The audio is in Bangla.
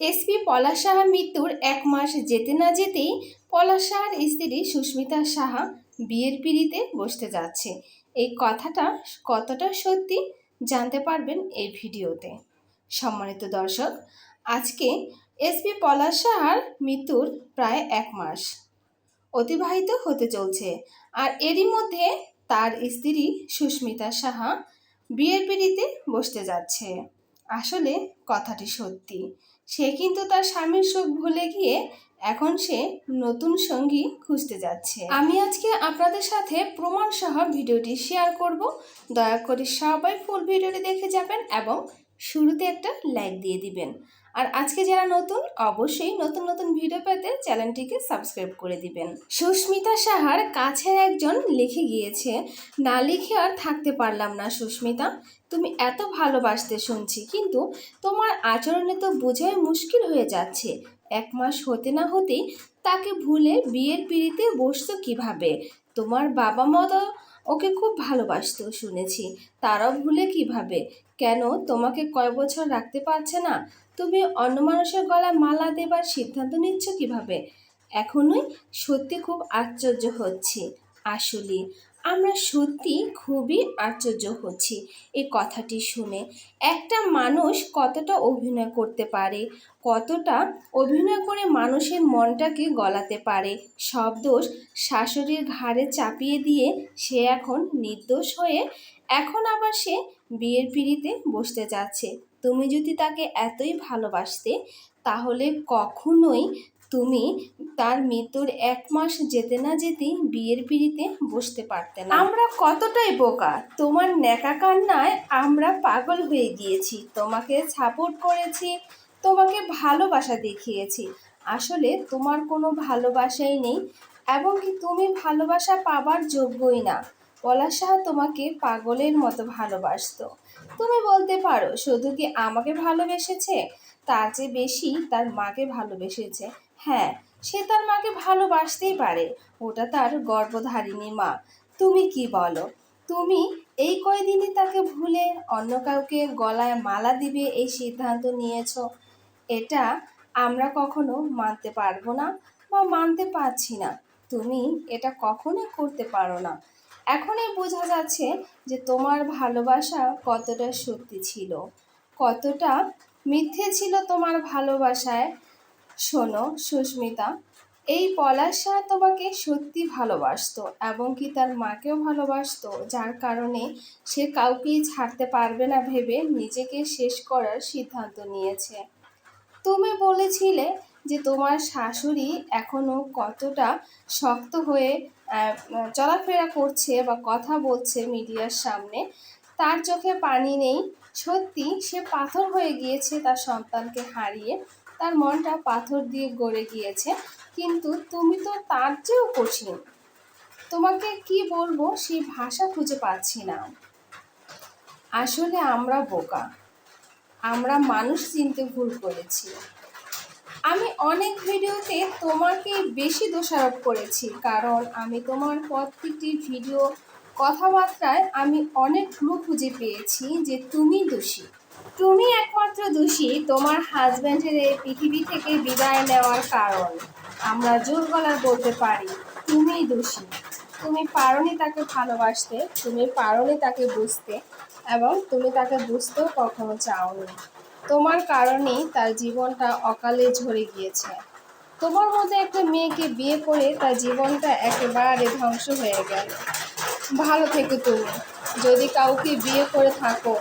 এসপি পলাশ সাহার মৃত্যুর এক মাস যেতে না যেতেই পলাশ সাহার স্ত্রী সুস্মিতা সাহা বিয়ের পিড়িতে বসতে যাচ্ছে। এই কথাটা কতটা সত্যি জানতে পারবেন এই ভিডিওতে। সম্মানিত দর্শক, আজকে এসপি পলাশ সাহার মৃত্যুর প্রায় এক মাস অতিবাহিত হতে চলছে আর এরই মধ্যে তার স্ত্রী সুস্মিতা সাহা বিয়ের পিড়িতে বসতে যাচ্ছে। আসলে কথাটি সত্যি। সে কিন্তু তার স্বামীর শোক ভুলে গিয়ে এখন সে নতুন সঙ্গী খুঁজতে যাচ্ছে। আমি আজকে আপনাদের সাথে প্রমাণ সহ ভিডিওটি শেয়ার করব। দয়া করে সবাই ফুল ভিডিওটি দেখে যাবেন এবং শুরুতে একটা লাইক দিয়ে দিবেন। আর আজকে যারা নতুন, অবশ্যই নতুন নতুন ভিডিও পেতে চ্যানেলটিকে সাবস্ক্রাইব করে দিবেন। সুস্মিতা সাহার কাছের একজন লিখে গিয়েছে, না লিখে আর থাকতে পারলাম না সুস্মিতা। তুমি এত ভালোবাসতে শুনছি, কিন্তু তোমার আচরণে তো বোঝায় মুশকিল হয়ে যাচ্ছে। এক মাস হতে না হতেই তাকে ভুলে বিয়ের পিড়িতে বসতো কীভাবে? তোমার বাবা মা তো ওকে খুব ভালোবাসতো, শুনেছি। তারাও ভুলে কীভাবে? কেন তোমাকে কয় বছর রাখতে পারছে না? তুমি অন্য মানুষের গলায় মালা দেবার সিদ্ধান্ত নিচ্ছ কীভাবে? এখনই সত্যি খুব আশ্চর্য হচ্ছি। আসলে আমরা সত্যি খুবই আশ্চর্য হচ্ছি এই কথাটি শুনে। একটা মানুষ কতটা অভিনয় করতে পারে, কতটা অভিনয় করে মানুষের মনটাকে গলাতে পারে, সব দোষ শাশুড়ির ঘাড়ে চাপিয়ে দিয়ে সে এখন নির্দোষ হয়ে এখন আবার সে বিয়ের পিড়িতে বসতে যাচ্ছে। তুমি যদি তাকে এতই ভালোবাসতে, তাহলে কখনোই তুমি তার মৃত্যুর এক মাস যেতে না যেতেই বিয়ের পিড়িতে বসতে পারতে না। আমরা কতটাই বোকা? তোমার ন্যাকা কান্নায় আমরা পাগল হয়ে গিয়েছি। তোমাকে সাপোর্ট করেছি, তোমাকে ভালোবাসা দেখিয়েছি। আসলে তোমার কোনো ভালোবাসাই নেই এবং কি তুমি ভালোবাসা পাবার যোগ্যই না। পলাশ সাহা তোমাকে পাগলের মতো ভালোবাসতো। তুমি বলতে পারো, শুধু কি আমাকে ভালোবেসেছে? তার চেয়ে বেশি তার মাকে ভালোবেসেছে। হ্যাঁ সে তার মাকে ভালোবাসতেই পারে। ওটা তার গর্ভধারিণী মা। তুমি কি বলো? তুমি এই কয়দিনই তাকে ভুলে অন্য কাউকে গলায় মালা দিবে এই সিদ্ধান্ত নিয়েছো? এটা আমরা কখনো মানতে পারব না বা মানতে পারছি না। তুমি এটা কখনোই করতে পারো না। এখনই বোঝা যাচ্ছে যে তোমার ভালোবাসা কতটা সত্যি ছিল। কতটা মিথ্যে ছিল তোমার ভালোবাসায় শোনো, সুস্মিতা, এই পলাশা তোমাকে সত্যি ভালোবাসতো এবং কি তার মাকেও ভালোবাসতো, যার কারণে সে কাউকেই ছাড়তে পারবে না ভেবে নিজেকে শেষ করার সিদ্ধান্ত নিয়েছে। তুমি বলেছিলে যে তোমার শাশুড়ি এখনও কতটা শক্ত হয়ে চলাফেরা করছে বা কথা বলছে মিডিয়ার সামনে, তার চোখে পানি নেই, সত্যি সে পাথর হয়ে গিয়েছে তার সন্তানকে হারিয়ে। তার মনটা পাথর দিয়ে গড়ে গিয়েছে। কিন্তু তুমি তো তার চেয়েও কঠিন। তোমাকে কি বলব সেই ভাষা খুঁজে পাচ্ছি না। আসলে আমরা বোকা। আমরা মানুষ চিনতে ভুল করেছি। আমি অনেক ভিডিওতে তোমাকে বেশি দোষারোপ করেছি, কারণ আমি তোমার প্রত্যেকটি ভিডিও কথাবার্তায় আমি অনেক ক্লু খুঁজে পেয়েছি যে তুমি দোষী। তুমি একমাত্র দোষী তোমার হাজব্যান্ডের এই পৃথিবী থেকে বিদায় নেওয়ার কারণ। আমরা জোর গলার বলতে পারি, তুমিই দোষী। তুমি পারোনি তাকে ভালোবাসতে, তুমি পারোনি তাকে বুঝতে এবং তুমি তাকে বুঝতেও কখনো চাওনি। তোমার কারণেই তার জীবনটা অকালে ঝরে গিয়েছে। তোমার মধ্যে একটা মেয়েকে বিয়ে করে তার জীবনটা একেবারে ধ্বংস হয়ে গেল। ভালো থেকো তুমি। যদি কাউকে বিয়ে করে থাকো